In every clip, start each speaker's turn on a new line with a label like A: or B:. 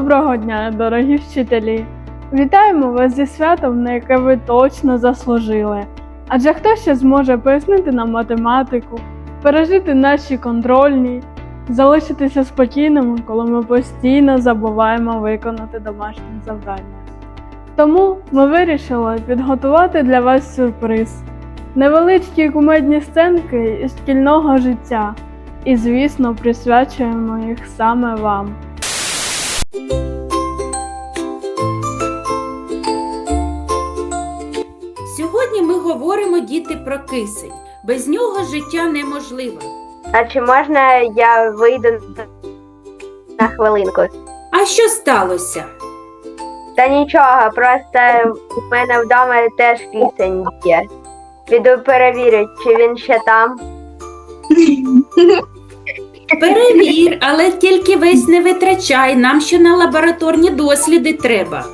A: Доброго дня, дорогі вчителі! Вітаємо вас зі святом, на яке ви точно заслужили. Адже хто ще зможе пояснити нам математику, пережити наші контрольні, залишитися спокійними, коли ми постійно забуваємо виконати домашні завдання. Тому ми вирішили підготувати для вас сюрприз невеличкі кумедні сценки із шкільного життя. І, звісно, присвячуємо їх саме вам.
B: Сьогодні ми говоримо діти про кисень. Без нього життя неможливе.
C: А чи можна я вийду на хвилинку?
B: А що сталося?
C: Та нічого, просто у мене вдома теж кисень є. Піду перевірю, чи він ще там.
B: Перевір, але тільки весь не витрачай. Нам ще на лабораторні досліди треба.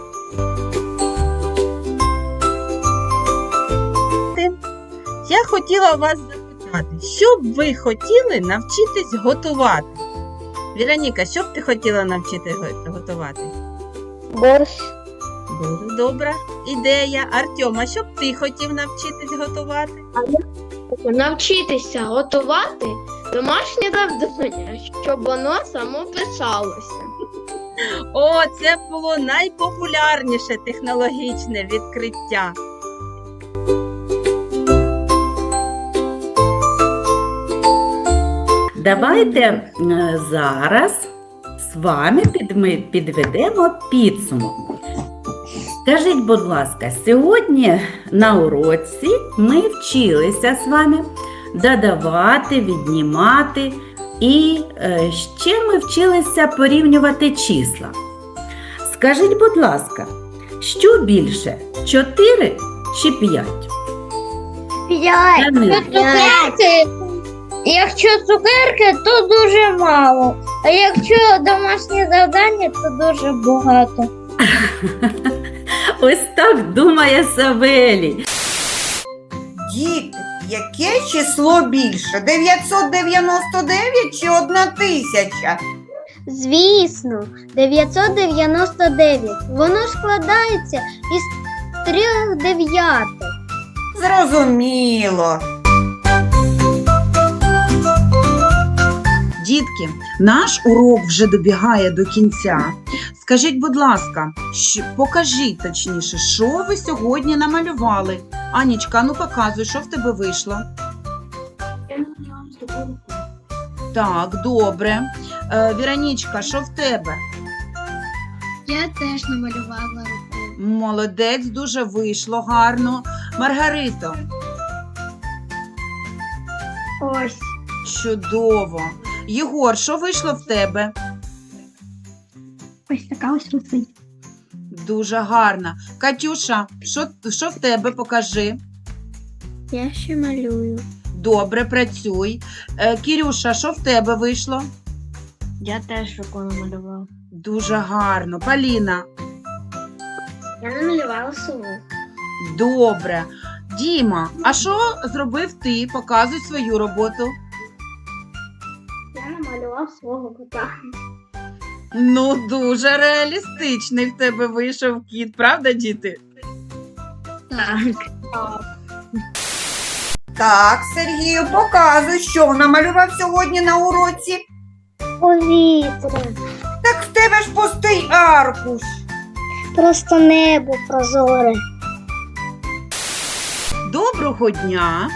D: Я хотіла вас запитати, що б ви хотіли навчитись готувати? Віроніка, що б ти хотіла навчити готувати?
C: Борщ.
D: Дуже добра ідея. Артем, а що б ти хотів навчитись готувати?
E: Навчитися готувати домашнє завдання, щоб воно само писалося.
D: О, це було найпопулярніше технологічне відкриття.
F: Давайте е, зараз з вами підведемо підсумок. Скажіть, будь ласка, сьогодні на уроці ми вчилися з вами додавати, віднімати і е, ще ми вчилися порівнювати числа. Скажіть, будь ласка, що більше 4 чи 5?
C: П'ять.
E: Цукерки, якщо цукерки, то дуже мало. А якщо домашнє завдання, то дуже багато.
F: Ось так думає Савелій.
G: Діти, яке число більше? 999 чи 1000?
E: Звісно, 999. Воно складається із трьох дев'ятих.
G: Зрозуміло.
H: Дітки, наш урок вже добігає до кінця. Скажіть, будь ласка, що, покажіть точніше, що ви сьогодні намалювали? Анічка, ну показуй, що в тебе вийшло. Так, добре. Е, Віронічка, що в тебе?
E: Я теж намалювала руку.
H: Молодець, дуже вийшло гарно. Маргарито,
E: Ось.
H: чудово. Єгор, що вийшло в тебе?
E: Ось така ось русить.
H: Дуже гарно. Катюша, що, що в тебе покажи?
E: Я ще малюю.
H: Добре, працюй. Е, Кірюша, що в тебе вийшло?
E: Я теж руку намалювала.
H: Дуже гарно. Поліна,
E: Я намалювала сову.
H: добре. Діма, а що зробив ти? Показуй свою роботу.
E: Я намалював свого кота.
H: Ну, дуже реалістичний в тебе вийшов кіт, правда, діти?
E: Так.
G: Так, Сергію, показуй, що намалював сьогодні на уроці.
E: Повітря.
G: Так в тебе ж пустий аркуш.
E: Просто небо прозоре.
H: Доброго дня!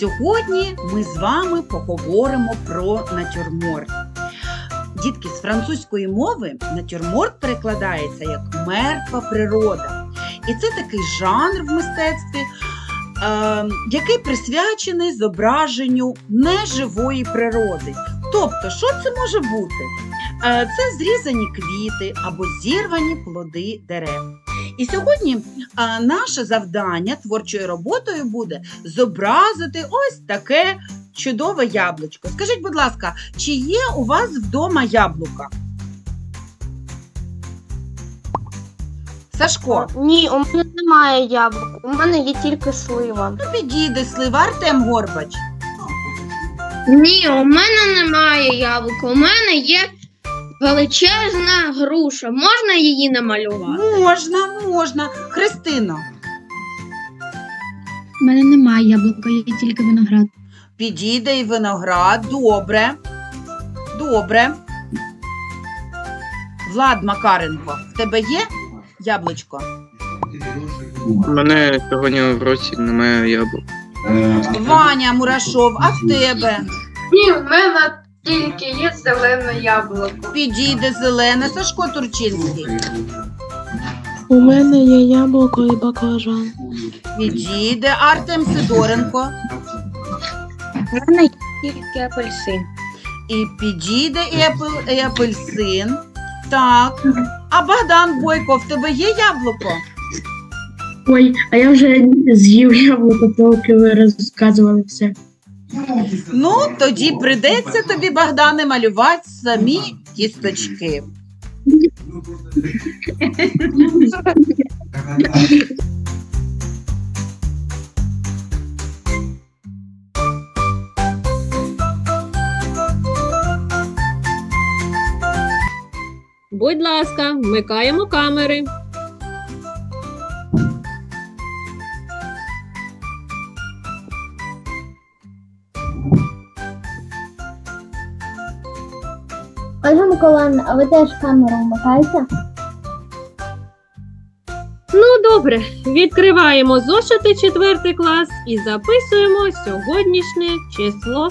H: Сьогодні ми з вами поговоримо про натюрморт. Дітки, з французької мови натюрморт перекладається як мертва природа. І це такий жанр в мистецтві, е, який присвячений зображенню неживої природи. Тобто, що це може бути? Е, це зрізані квіти або зірвані плоди дерев. І сьогодні а наше завдання творчою роботою буде зобразити ось таке чудове яблучко. Скажіть, будь ласка, чи є у вас вдома яблука? Сашко,
E: Ні, у мене немає яблук. У мене є тільки слива.
H: ну підійде слива Артем Горбач.
E: Ні, у мене немає яблука. У мене є Величезна груша. Можна її намалювати?
H: Можна, можна. Христино,
E: У мене немає яблука, є тільки виноград.
H: Підійде і виноград. Добре. Добре. Влад Макаренко, в тебе є яблучко?
I: У мене сьогодні в році немає яблук.
H: Ваня Мурашов, а в тебе?
A: Ні, в мене тільки є зелене яблуко.
H: Підійде зелене Сашко Турчинський.
J: У мене є яблуко і баклажан.
H: Підійде Артем Сидоренко.
E: Мене тільки апельсин.
H: І підійде і, апел, і апельсин. Так. А Богдан Бойко, в тебе є яблуко?
J: Ой, а я вже з'їв яблуко, поки ви розказували все.
H: Ну, тоді прийдеться тобі, Богдане, малювати самі кісточки.
K: Будь ласка, вмикаємо камери.
E: Ольга Миколаївна, а ви теж камеру вмикаєте?
K: Ну, добре, відкриваємо зошити 4 клас і записуємо сьогоднішнє число.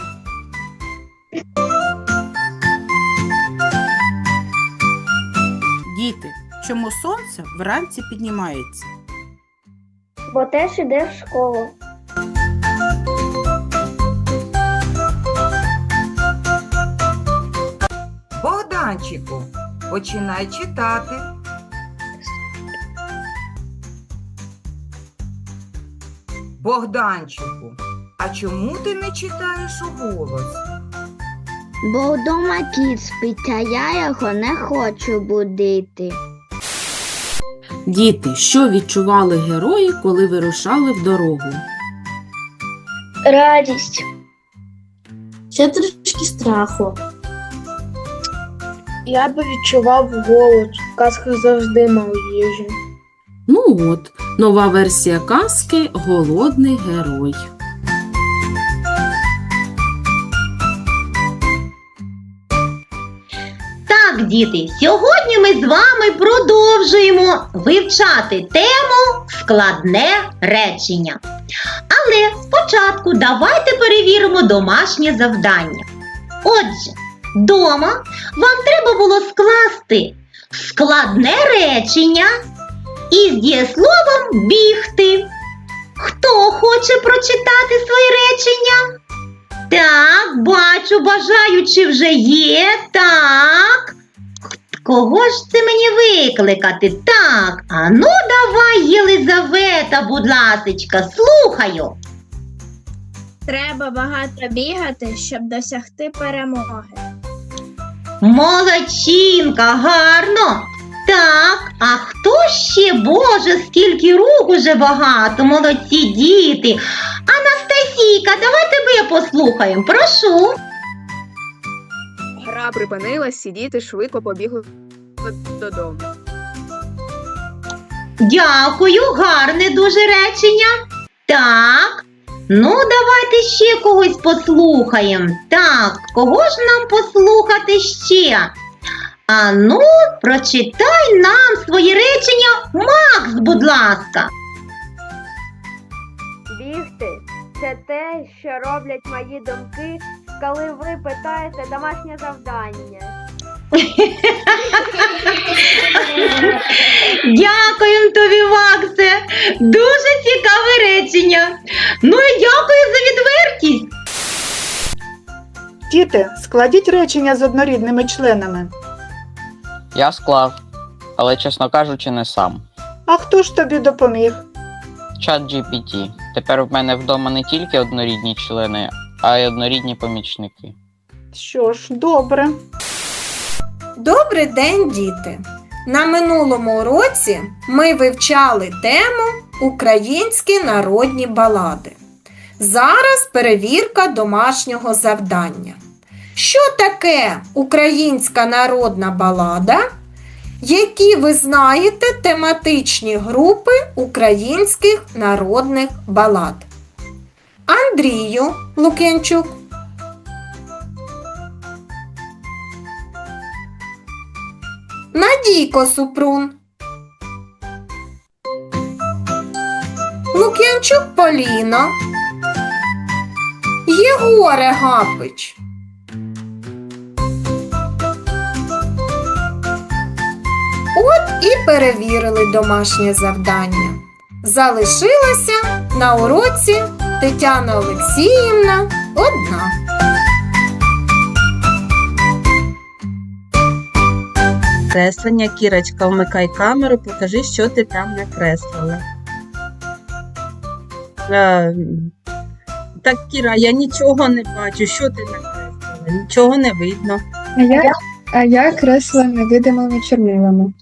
B: Чому сонце вранці піднімається?
E: Бо теж іде в школу.
G: Богданчику, починай читати. Богданчику, а чому ти не читаєш уголос?
E: Бо вдома кіт спить, а я його не хочу будити.
F: Діти, що відчували герої, коли вирушали в дорогу?
E: Радість.
J: Ще трішки страху.
E: Я би відчував голод. В казках завжди мав їжі.
F: Ну от, нова версія казки Голодний герой.
L: Діти, сьогодні ми з вами продовжуємо вивчати тему складне речення. Але спочатку давайте перевіримо домашнє завдання. Отже, дома вам треба було скласти складне речення із дієсловом бігти. Хто хоче прочитати своє речення? Так, бачу, бажаючи вже є. Так. Кого ж це мені викликати? Так, а ну давай, Єлизавета, будь ласочка, слухаю.
E: Треба багато бігати, щоб досягти перемоги.
L: Молодчинка, гарно. Так, а хто ще, Боже, скільки рук уже багато, молодці діти. Анастасійка, давай тебе послухаємо, прошу.
K: Гра припинилась, і діти швидко побігли додому.
L: Дякую, гарне дуже речення. Так. Ну, давайте ще когось послухаємо. Так, кого ж нам послухати ще? А ну, прочитай нам своє речення, Макс, будь ласка.
C: Бігти це те, що роблять мої думки, коли ви питаєте домашнє завдання.
L: Дякуємо тобі, Максе. Дуже цікаве речення. Ну і дякую за відвертість.
J: Діти, складіть речення з однорідними членами.
I: Я склав, але, чесно кажучи, не сам.
J: А хто ж тобі допоміг?
I: Чат GPT. Тепер в мене вдома не тільки однорідні члени, а й однорідні помічники.
J: Що ж, добре.
M: Добрий день, діти! На минулому уроці ми вивчали тему Українські народні балади. Зараз перевірка домашнього завдання. що таке українська народна балада? Які ви знаєте тематичні групи українських народних балад? Андрію Лук'янчук. Надійко Супрун. Лук'янчук Поліно. Єгоре Гапич. От і перевірили домашнє завдання. Залишилася на уроці Тетяна Олексіївна одна.
D: Креслення, Кірочка, вмикай камеру, покажи, що ти там накреслила. Е, так, Кіра, я нічого не бачу. Що ти накреслила? Нічого не видно.
K: А я, а я кресла невидимими чорнилами.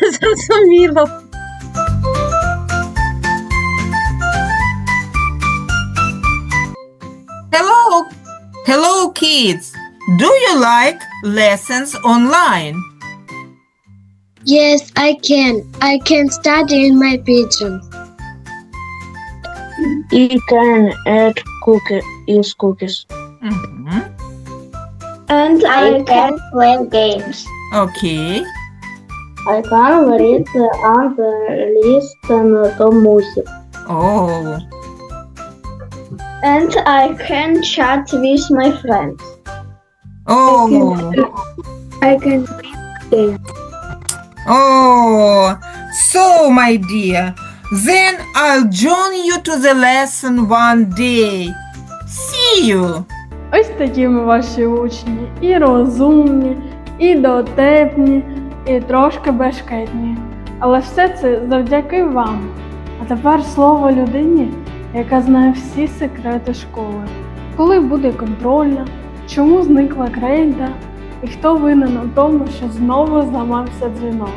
D: Зрозуміло.
G: Kids. Do you like lessons online?
E: Yes, I can. I can study in my bedroom.
J: You can add cookies, use cookies.
G: Mhm.
E: And I can play games.
G: Okay.
E: I can read and listen to music.
G: Oh.
E: And I can chat with my friends.
G: Oh.
E: I can
G: Oh. So, my dear, then I'll join you to the lesson one day. See you.
A: Ось такі ми ваші учні. І розумні, і дотепні, і трошки бешкетні. Але все це завдяки вам. А тепер слово людині, яка знає всі секрети школи. Коли буде контрольна, чому зникла крейда, і хто винен у тому, що знову зламався дзвінок.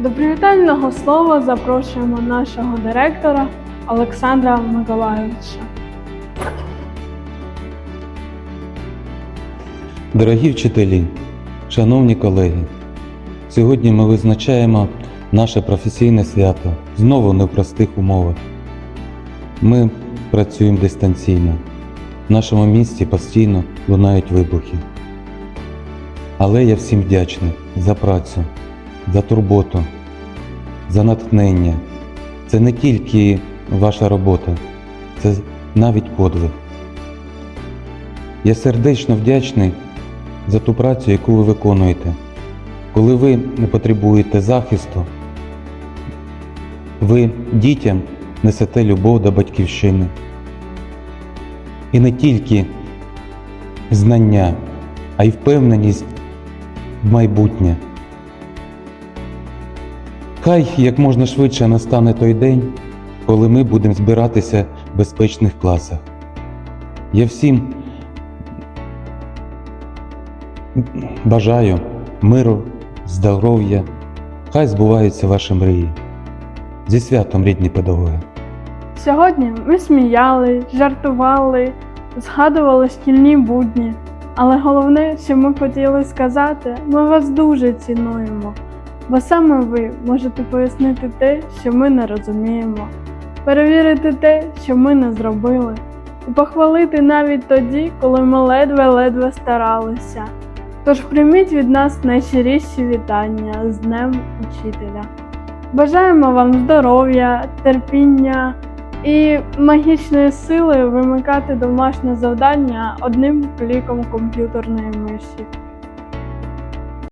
A: До привітального слова запрошуємо нашого директора Олександра Миколайовича.
N: Дорогі вчителі, шановні колеги, сьогодні ми визначаємо наше професійне свято знову не в простих умовах. Ми працюємо дистанційно. В нашому місті постійно лунають вибухи. Але я всім вдячний за працю, за турботу, за натхнення. Це не тільки ваша робота, це навіть подвиг. Я сердечно вдячний за ту працю, яку ви виконуєте. Коли ви не потребуєте захисту, ви дітям несете любов до батьківщини. І не тільки знання, а й впевненість в майбутнє. Хай як можна швидше настане той день, коли ми будемо збиратися в безпечних класах. Я всім Бажаю миру, здоров'я, хай збуваються ваші мрії. Зі святом, рідні педагоги!
A: Сьогодні ми сміяли, жартували, згадували шкільні будні. Але головне, що ми хотіли сказати, ми вас дуже цінуємо, бо саме ви можете пояснити те, що ми не розуміємо, перевірити те, що ми не зробили, і похвалити навіть тоді, коли ми ледве-ледве старалися. Тож прийміть від нас найщиріші вітання з Днем Учителя. Бажаємо вам здоров'я, терпіння і магічної сили вимикати домашнє завдання одним кліком комп'ютерної миші.